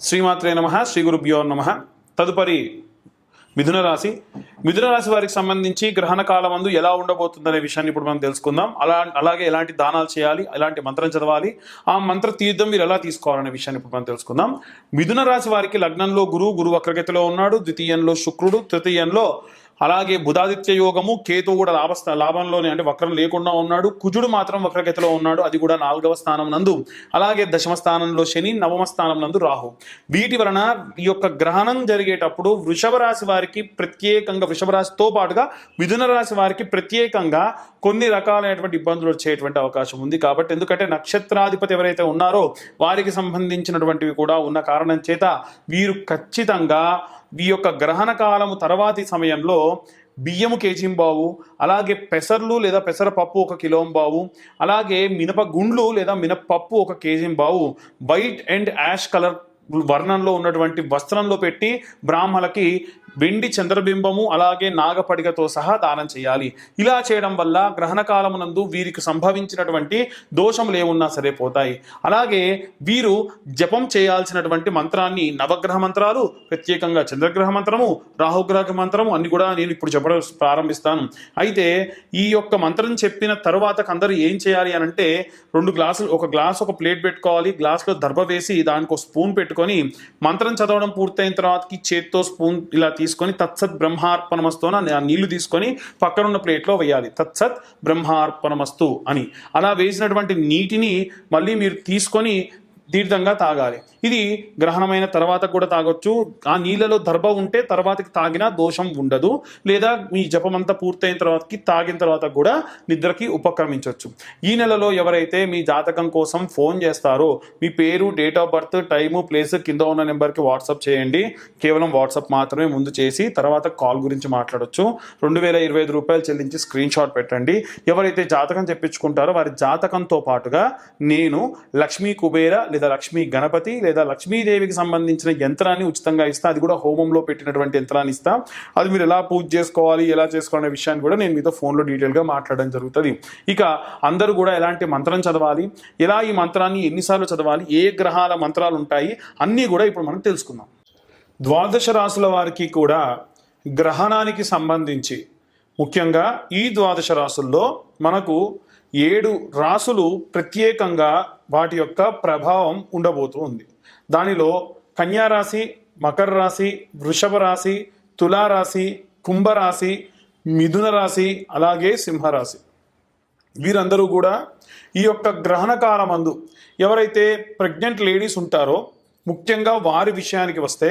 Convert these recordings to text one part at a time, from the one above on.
శ్రీమాత్రే నమ శ్రీ గురుభ్యో నమ. తదుపరి మిథున రాశి. మిథున రాశి వారికి సంబంధించి గ్రహణ కాలమందు ఎలా ఉండబోతుందనే విషయాన్ని ఇప్పుడు మనం తెలుసుకుందాం. అలా అలాగే ఎలాంటి దానాలు చేయాలి ఎలాంటి మంత్రం చదవాలి ఆ మంత్ర తీర్థం మీరు ఎలా తీసుకోవాలనే విషయాన్ని ఇప్పుడు మనం తెలుసుకుందాం. మిథున రాశి వారికి లగ్నంలో గురువు గురువు వక్రగతిలో ఉన్నాడు. ద్వితీయంలో శుక్రుడు తృతీయంలో అలాగే బుధాదిత్య యోగము కేతు కూడా లాభస్థ లాభంలోనే అంటే వక్రం లేకుండా ఉన్నాడు. కుజుడు మాత్రం వక్రగతిలో ఉన్నాడు. అది కూడా నాలుగవ స్థానం నందు. అలాగే దశమ స్థానంలో శని నవమ స్థానం నందు రాహు. వీటి వలన ఈ యొక్క గ్రహణం జరిగేటప్పుడు వృషభ రాశి వారికి ప్రత్యేకంగా వృషభ రాశితో పాటుగా మిథున రాశి వారికి ప్రత్యేకంగా కొన్ని రకాలైనటువంటి ఇబ్బందులు వచ్చేటువంటి అవకాశం ఉంది. కాబట్టి ఎందుకంటే నక్షత్రాధిపతి ఎవరైతే ఉన్నారో వారికి సంబంధించినటువంటివి కూడా ఉన్న కారణం చేత వీరు ఖచ్చితంగా ఈ యొక్క గ్రహణ కాలము తర్వాతి సమయంలో బియ్యము బావు అలాగే పెసర్లు లేదా పెసరపప్పు ఒక కిలోంబావు అలాగే మినప గుండ్లు లేదా మినపప్పు ఒక బావు వైట్ అండ్ యాష్ కలర్ వర్ణంలో ఉన్నటువంటి వస్త్రంలో పెట్టి బ్రాహ్మలకి వెండి చంద్రబింబము అలాగే నాగపడిగతో సహా దానం చేయాలి. ఇలా చేయడం వల్ల గ్రహణ కాలమునందు వీరికి సంభవించినటువంటి దోషములు ఏమున్నా సరే పోతాయి. అలాగే వీరు జపం చేయాల్సినటువంటి మంత్రాన్ని నవగ్రహ మంత్రాలు ప్రత్యేకంగా చంద్రగ్రహ మంత్రము రాహుగ్రహ మంత్రము అన్ని కూడా నేను ఇప్పుడు చెప్పడం ప్రారంభిస్తాను. అయితే ఈ యొక్క మంత్రం చెప్పిన తర్వాత అందరూ ఏం చేయాలి అని అంటే రెండు గ్లాసులు ఒక గ్లాస్ ఒక ప్లేట్ పెట్టుకోవాలి. గ్లాస్లో దర్భ వేసి దానికి ఒక స్పూన్ పెట్టుకొని మంత్రం చదవడం పూర్తయిన తర్వాతకి చేత్తో స్పూన్ ఇలా తీసుకొని తత్సత్ బ్రహ్మార్పణమస్తు అని ఆ నీళ్ళు తీసుకొని పక్కనున్న ప్లేట్లో వేయాలి. తత్సత్ బ్రహ్మార్పణమస్తు అని. అలా వేసినటువంటి నీటిని మళ్ళీ మీరు తీసుకొని తీర్థంగా తాగాలి. ఇది గ్రహణమైన తర్వాత కూడా తాగొచ్చు. ఆ నీళ్ళలో దర్భ ఉంటే తర్వాతకి తాగినా దోషం ఉండదు. లేదా మీ జపమంతా పూర్తయిన తర్వాతకి తాగిన తర్వాత కూడా నిద్రకి ఉపక్రమించవచ్చు ఈ నెలలో ఎవరైతే మీ జాతకం కోసం ఫోన్ చేస్తారో మీ పేరు date of birth time place కింద ఉన్న నెంబర్కి వాట్సాప్ చేయండి. కేవలం వాట్సాప్ మాత్రమే ముందు చేసి తర్వాత కాల్ గురించి మాట్లాడొచ్చు. రెండు వేల ఇరవై ఐదు రూపాయలు చెల్లించి స్క్రీన్ షాట్ పెట్టండి. ఎవరైతే జాతకం చెప్పించుకుంటారో వారి జాతకంతో పాటుగా నేను లక్ష్మీ కుబేర లేదా లక్ష్మీ గణపతి లేదా లక్ష్మీదేవికి సంబంధించిన యంత్రాన్ని ఉచితంగా ఇస్తా. అది కూడా హోమంలో పెట్టినటువంటి యంత్రాన్ని ఇస్తా. అది మీరు ఎలా పూజ చేసుకోవాలి ఎలా చేసుకోవాలనే విషయాన్ని కూడా నేను మీతో ఫోన్లో డీటెయిల్గా మాట్లాడడం జరుగుతుంది. ఇక అందరూ కూడా ఎలాంటి మంత్రం చదవాలి ఎలా ఈ మంత్రాన్ని ఎన్నిసార్లు చదవాలి ఏ గ్రహాల మంత్రాలు ఉంటాయి అన్నీ కూడా ఇప్పుడు మనం తెలుసుకుందాం. ద్వాదశ రాసుల వారికి కూడా గ్రహణానికి సంబంధించి ముఖ్యంగా ఈ ద్వాదశ రాసుల్లో మనకు ఏడు రాసులు ప్రత్యేకంగా వాటి యొక్క ప్రభావం ఉండబోతూ ఉంది. దానిలో కన్యారాశి మకర రాశి వృషభ రాశి తులారాశి కుంభరాశి మిథున రాశి అలాగే సింహరాశి. వీరందరూ కూడా ఈ యొక్క గ్రహణ కాలమందు ఎవరైతే ప్రెగ్నెంట్ లేడీస్ ఉంటారో ముఖ్యంగా వారి విషయానికి వస్తే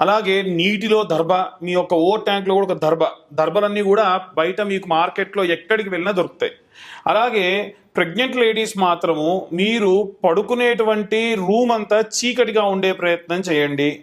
అలాగే నీటిలో దర్భ మీ యొక్క ఓ ట్యాంక్లో కూడా ఒక దర్భ. దర్భలన్నీ కూడా బయట మీకు మార్కెట్లో ఎక్కడికి వెళ్ళినా దొరుకుతాయి. అలాగే ప్రెగ్నెంట్ లేడీస్ మాత్రము మీరు పడుకునేటువంటి రూమ్ అంతా చీకటిగా ఉండే ప్రయత్నం చేయండి.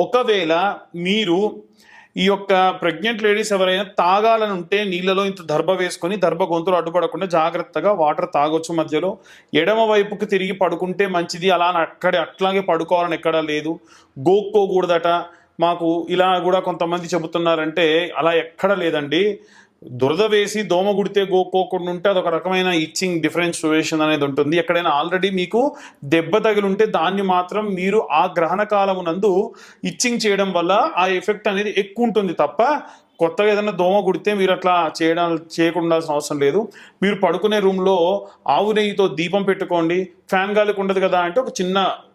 ఒకవేళ మీరు ఈ యొక్క ప్రెగ్నెంట్ లేడీస్ ఎవరైనా తాగాలని ఉంటే నీళ్ళలో ఇంత దర్భ వేసుకొని దర్భ గొంతులు అడ్డుపడకుండా జాగ్రత్తగా వాటర్ తాగొచ్చు మధ్యలో. ఎడమ వైపుకి తిరిగి పడుకుంటే మంచిది. అలా అని అక్కడే అట్లాగే పడుకోవాలని ఎక్కడా లేదు. గోక్కోకూడదట. మాకు ఇలా కూడా కొంతమంది చెబుతున్నారంటే అలా ఎక్కడ లేదండి. దురద వేసి దోమ గుడితే గోక్కోకుండా ఉంటే అదొక రకమైన ఇచ్చింగ్ డిఫరెన్షియేషన్ అనేది ఉంటుంది. ఎక్కడైనా ఆల్రెడీ మీకు దెబ్బ తగిలింటే దాన్ని మాత్రం మీరు ఆ గ్రహణ కాలమునందు ఇచ్చింగ్ చేయడం వల్ల ఆ ఎఫెక్ట్ అనేది ఎక్కువ ఉంటుంది తప్ప కొత్తగా ఏదైనా దోమ కుడితే మీరు అట్లా చేయడం చేయకుండా అవసరం లేదు. మీరు పడుకునే రూమ్లో ఆవు నెయ్యితో దీపం పెట్టుకోండి. ఫ్యాన్ గాలికి ఉండదు కదా అంటే ఒక చిన్న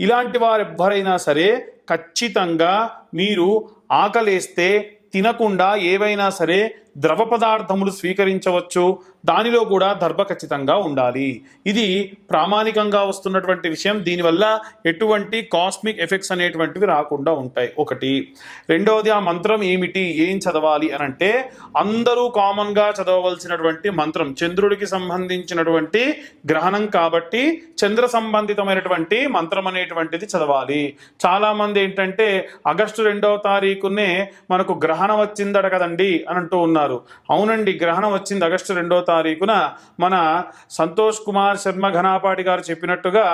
ఇలాంటి వారు ఎవ్వరైనా సరే ఖచ్చితంగా మీరు ఆకలేస్తే తినకుండా ఏవైనా సరే ద్రవ పదార్థములు స్వీకరించవచ్చు. దానిలో కూడా దర్భ ఖచ్చితంగా ఉండాలి. ఇది ప్రామాణికంగా వస్తున్నటువంటి విషయం. దీనివల్ల ఎటువంటి కాస్మిక్ ఎఫెక్ట్స్ అనేటువంటివి రాకుండా ఉంటాయి. ఒకటి. రెండవది ఆ మంత్రం ఏమిటి? ఏం చదవాలి అని అంటే అందరూ కామన్గా చదవవలసినటువంటి మంత్రం చంద్రుడికి సంబంధించినటువంటి గ్రహణం కాబట్టి చంద్ర సంబంధితమైనటువంటి మంత్రం అనేటువంటిది చదవాలి. చాలామంది ఏంటంటే ఆగస్టు రెండవ తారీఖునే మనకు గ్రహణం వచ్చిందట కదండి అని అంటూ ఉన్నారు. అవునండి గ్రహణం వచ్చింది ఆగస్టు రెండవ తారీఖున. మన సంతోష్ కుమార్ శర్మ ఘనాపాటి గారు చెప్పినట్టుగా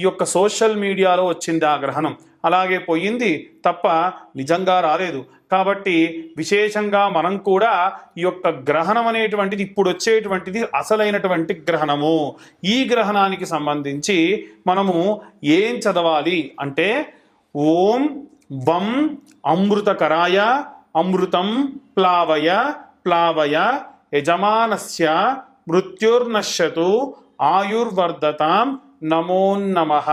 ఈ యొక్క సోషల్ మీడియాలో వచ్చింది ఆ గ్రహణం. అలాగే పోయింది తప్ప నిజంగా రాలేదు. కాబట్టి విశేషంగా మనం కూడా ఈ యొక్క గ్రహణం అనేటువంటిది ఇప్పుడు వచ్చేటువంటిది అసలైనటువంటి గ్రహణము. ఈ గ్రహణానికి సంబంధించి మనము ఏం చదవాలి అంటే ఓం వం అమృతకరాయ అమృతం ప్లావయ ప్లావయ యజమానస్య మృత్యుర్నశ్యతు ఆయుర్వర్ధతాం నమో నమః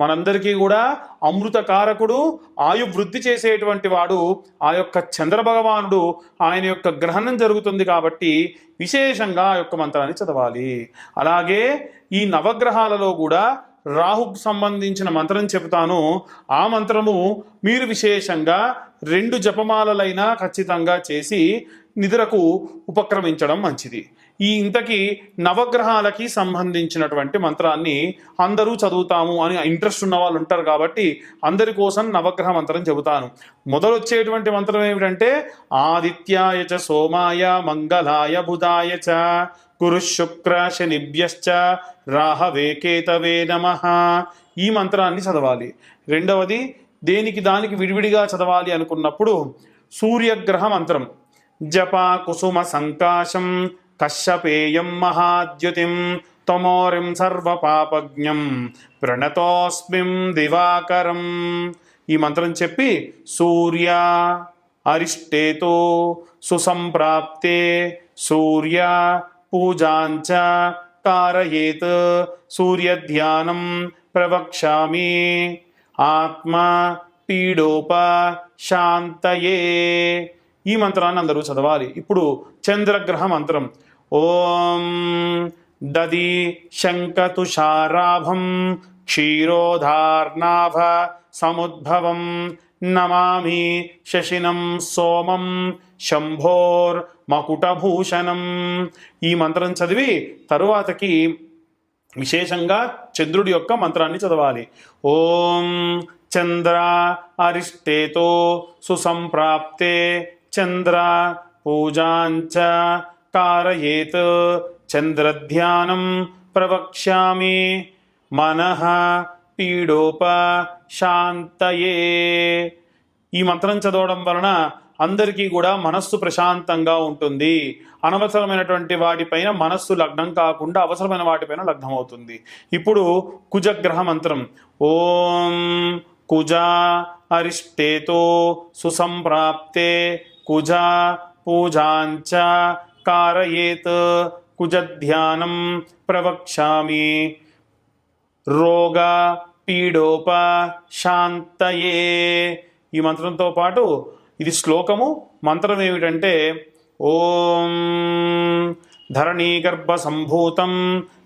మనందరికీ కూడా అమృతకారకుడు ఆయు వృద్ధి చేసేటువంటి వాడు ఆ యొక్క చంద్రభగవానుడు ఆయన యొక్క గ్రహణం జరుగుతుంది కాబట్టి విశేషంగా ఆ యొక్క మంత్రాన్ని చదవాలి. అలాగే ఈ నవగ్రహాలలో కూడా రాహుకు సంబంధించిన మంత్రం చెబుతాను. ఆ మంత్రము మీరు విశేషంగా రెండు జపమాలలైనా ఖచ్చితంగా చేసి నిద్రకు ఉపక్రమించడం మంచిది. ఈ ఇంతకీ నవగ్రహాలకి సంబంధించినటువంటి మంత్రాన్ని అందరూ చదువుతాము అని ఇంట్రెస్ట్ ఉన్న వాళ్ళు ఉంటారు కాబట్టి అందరి కోసం నవగ్రహ మంత్రం చెబుతాను. మొదలొచ్చేటువంటి మంత్రం ఏమిటంటే ఆదిత్యాయ చ సోమాయ మంగళాయ బుధాయ చ గురు శుక్ర శనిభ్యశ్చ రాహవే కేతవే నమ. ఈ మంత్రాన్ని చదవాలి. రెండవది దేనికి దానికి విడివిడిగా చదవాలి అనుకున్నప్పుడు సూర్యగ్రహ మంత్రం. జప సంకాశం కశ్యపేయం మహాద్యుతిం తమోరిం సర్వపాపజ్ఞం ప్రణతోస్మిం దివాకరం ఈ మంత్రం చెప్పి సూర్య అరిష్టేతో సుసంప్రాప్తే సూర్య పూజాంచ కారయేత్ సూర్యధ్యానం ప్రవక్ష్యామి ఆత్మ పీడోప శాంతయే ఈ మంత్రాన్ని అందరూ చదవాలి. ఇప్పుడు చంద్రగ్రహ మంత్రం. ఓం దది శంకతుషారాభం క్షీరోధార్నాభ సముద్భవం నమామి శశినం సోమం శంభోర్ మకుటభూషణం. ఈ మంత్రం చదివి తరువాతకి విశేషంగా చంద్రుడి యొక్క మంత్రాన్ని చదవాలి. ఓం చంద్ర అరిష్టేతో సుసంప్రాప్తే చంద్ర పూజాంచ కారయేత్. చంద్రధ్యానం ప్రవక్ష్యామి. మనః పీడోప శాంతయే. ఈ మంత్రం చదవడం వలన అందరికీ కూడా మనస్సు ప్రశాంతంగా ఉంటుంది. అనవసరమైనటువంటి వాటిపైన మనస్సు లగ్నం కాకుండా అవసరమైన వాటిపైన లగ్నం అవుతుంది. ఇప్పుడు కుజగ్రహ మంత్రం. ఓం కుజ అరిష్టేతో సుసంప్రాప్తే కుజా పూజాంచ కారయేత్ కుజధ్యానం ప్రవక్ష్యామి రోగ పీడోప శాంతయే ఈ మంత్రంతో పాటు ఇది శ్లోకము. మంత్రం ఏమిటంటే ఓం ధరణీగర్భ సంభూతం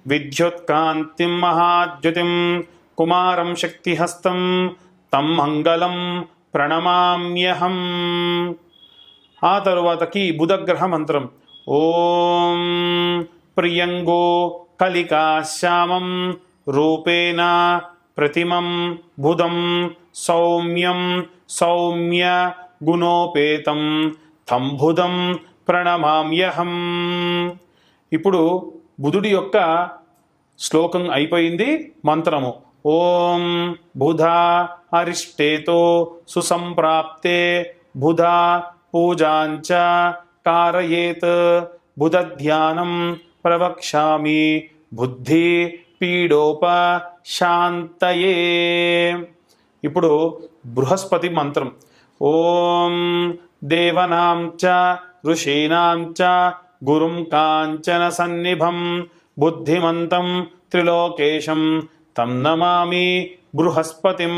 విద్యుత్కాంతిం మహాద్యుతిం కుమారం శక్తిహస్తం తం మంగళం ప్రణమామ్యహం। ఆ తరువాతకి బుధగ్రహ మంత్రం. ఓం ప్రియంగో కలికాశ్యామం రూపేణ ప్రతిమం బుధం సౌమ్యం సౌమ్య గుణోపేతం తంబుధం ప్రణమామ్యహం. ఇప్పుడు బుధుడి యొక్క శ్లోకం అయిపోయింది మంత్రము. ఓం బుధ అరిష్టేతో సుసంప్రాప్తే బుధ పూజాంచ కారయేత్ బుధధ్యానం ప్రవక్ష్యామి బుద్ధి పీడోప శాంతయే ఇప్పుడు బృహస్పతి మంత్రం. ఓం దేవనాం చ ఋషీణాం చ గురుం కాంచన సన్నిభం బుద్ధిమంతం త్రిలోకేశం తం నమామి బృహస్పతిం.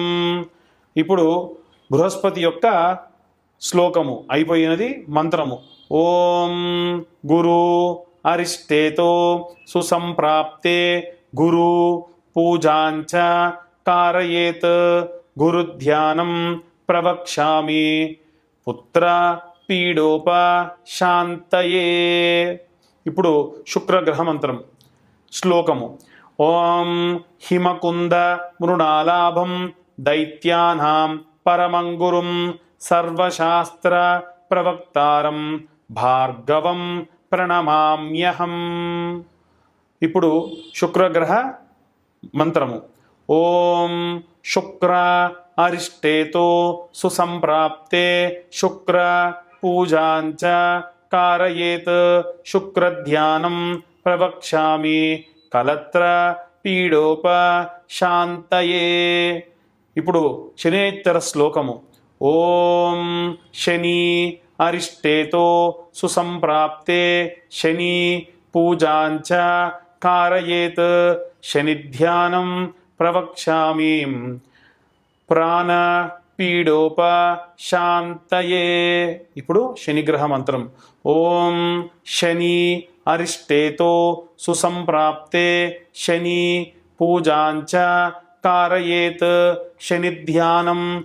ఇప్పుడు బృహస్పతి యొక్క శ్లోకము అయిపోయినది మంత్రము. ఓం గురు అరిష్టేతో సుసంప్రాప్తే గురు పూజాంచ కారయేత్ గురుధ్యానం ప్రవక్ష్యామి. పుత్ర పీడోప శాంతయే. ఇప్పుడు శుక్రగ్రహ మంత్రం. శ్లోకము. ఓం హిమకుంద మృణాలాభం దైత్యానాం పరమంగురుం సర్వశాస్త్ర ప్రవక్తారం భార్గవం ప్రణమామ్యహం. ఇప్పుడు శుక్రగ్రహ మంత్రము. ఓం శుక్ర అరిష్టేతో సుసంప్రాప్తే శుక్ర పూజాంచ కారయేత్ శుక్రధ్యానం ప్రవక్ష్యామి కలత్ర పీడోప శాంతయే ఇప్పుడు శనేత్తర శ్లోకము. ఓం శని అరిష్టేతో సుసంప్రాప్తే శని పూజాంచ కారయేత్. శనిధ్యానం ప్రవక్ష్యామి. ప్రాణ పీడోప శాంతయే ఇప్పుడు శనిగ్రహ మంత్రం. ఓం శని అరిష్టేతో సుసంప్రాప్తే శని పూజాంచ కారయేత్. శనిధ్యానం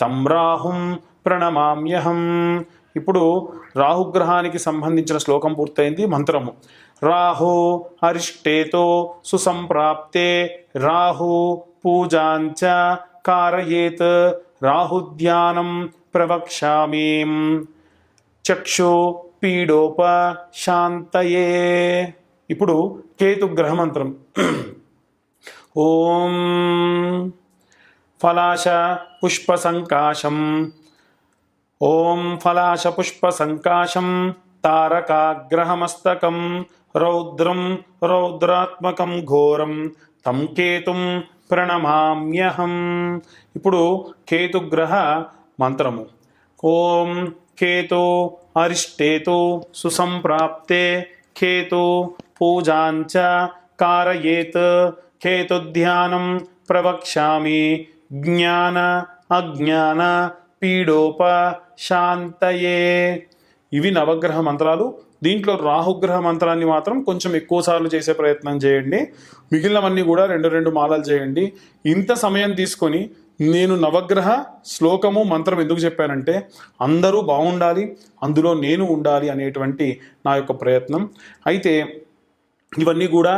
తమ్రాహుం ప్రణమామ్యహం. ఇప్పుడు రాహుగ్రహానికి సంబంధించిన శ్లోకం పూర్తయింది మంత్రము. రాహో అరిష్టేతో సుసంప్రాప్తే రాహు పూజాంచ కారయేత్ రాహుధ్యానం ప్రవక్ష్యామి. చక్షు పీడోప శాంతయే. ఇప్పుడు కేతు గ్రహమంత్రం ఓం ఫలాశ పుష్పసంకాశం ఓం ఫలాశపుష్పసంకాశం తారకాగ్రహమస్తకం రౌద్రం రౌద్రాత్మకం ఘోరం తం కేతుం ప్రణమామ్యహం ఇప్పుడు కేతుగ్రహ మంత్రము. ఓం కేతు అరిష్టేతు సుసంప్రాప్తే కేతు పూజాంచ కారయేత్. కేతుధ్యానం ప్రవక్ష్యామి జ్ఞాన అజ్ఞాన పీడోప శాంతయే. ఇవి నవగ్రహ మంత్రాలు. దీంట్లో రాహుగ్రహ మంత్రాన్ని మాత్రం కొంచెం ఎక్కువ సార్లు చేసే ప్రయత్నం చేయండి. మిగిలినవన్నీ కూడా రెండు రెండు మాలలు చేయండి. ఇంత సమయం తీసుకొని నేను నవగ్రహ శ్లోకము మంత్రం ఎందుకు చెప్పానంటే అందరూ బాగుండాలి అందులో నేను ఉండాలి అనేటువంటి నా యొక్క ప్రయత్నం. అయితే ఇవన్నీ కూడా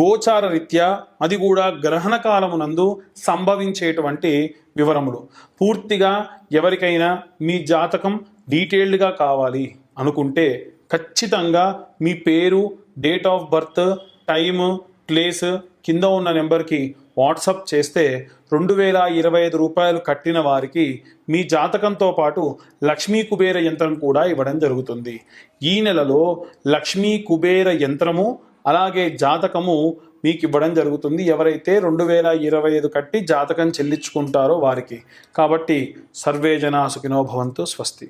గోచార రీత్యా అది కూడా గ్రహణ కాలమునందు సంభవించేటువంటి వివరములు. పూర్తిగా ఎవరికైనా మీ జాతకం డీటెయిల్డ్గా కావాలి అనుకుంటే ఖచ్చితంగా మీ పేరు date of birth time place కింద ఉన్న నెంబర్కి వాట్సప్ చేస్తే రెండు వేల ఇరవై ఐదు రూపాయలు కట్టిన వారికి మీ జాతకంతో పాటు లక్ష్మీ కుబేర యంత్రం కూడా ఇవ్వడం జరుగుతుంది. ఈ నెలలో లక్ష్మీ కుబేర యంత్రము అలాగే జాతకము మీకు ఇవ్వడం జరుగుతుంది. ఎవరైతే రెండు వేల ఇరవై ఐదు కట్టి జాతకం చెల్లించుకుంటారో వారికి. కాబట్టి సర్వే జనా సుఖినో భవంతు స్వస్తి.